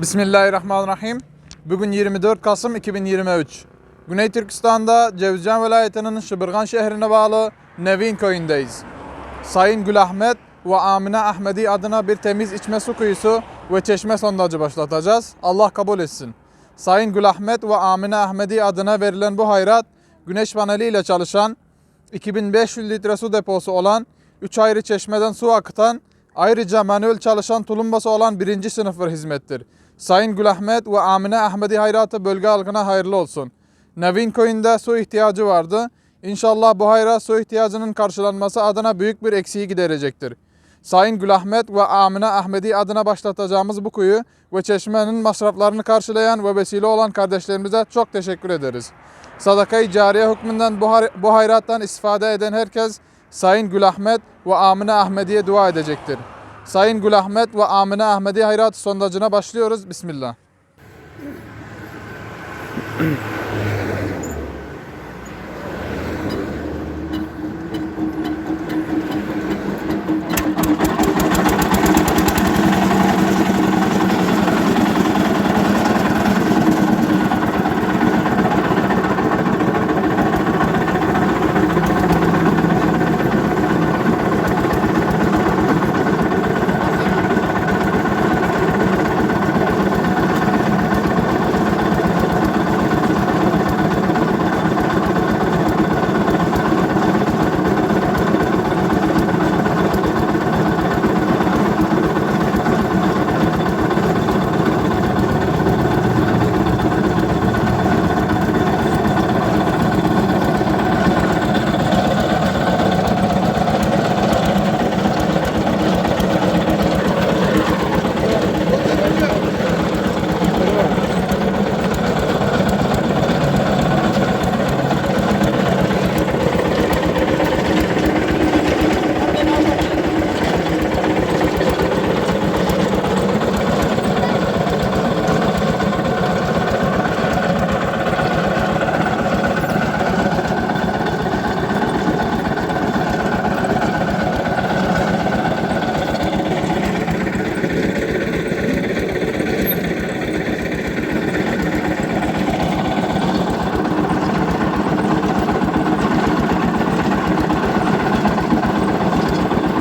Bismillahirrahmanirrahim. Bugün 24 Kasım 2023. Güney Türkistan'da Cevizcan vilayetinin Şıbırgan şehrine bağlı Nevin köyündeyiz. Sayın Gül Ahmet ve Amine Ahmedi adına bir temiz içme su kuyusu ve çeşme sondajı başlatacağız. Allah kabul etsin. Sayın Gül Ahmet ve Amine Ahmedi adına verilen bu hayrat, güneş paneliyle çalışan, 2500 litre su deposu olan, 3 ayrı çeşmeden su akıtan, ayrıca manuel çalışan tulumbası olan birinci sınıf bir hizmettir. Sayın Gül Ahmet ve Amine Ahmedi hayratı bölge halkına hayırlı olsun. Nevin köyünde su ihtiyacı vardı. İnşallah bu hayrat su ihtiyacının karşılanması adına büyük bir eksiği giderecektir. Sayın Gül Ahmet ve Amine Ahmedi adına başlatacağımız bu kuyu ve çeşmenin masraflarını karşılayan ve vesile olan kardeşlerimize çok teşekkür ederiz. Sadaka-i cariye hükmünden bu, hayrattan istifade eden herkes Sayın Gül Ahmet ve Amine Ahmedi'ye dua edecektir. Sayın Gül Ahmet ve Amine Ahmedi hayrat sondajına başlıyoruz. Bismillah.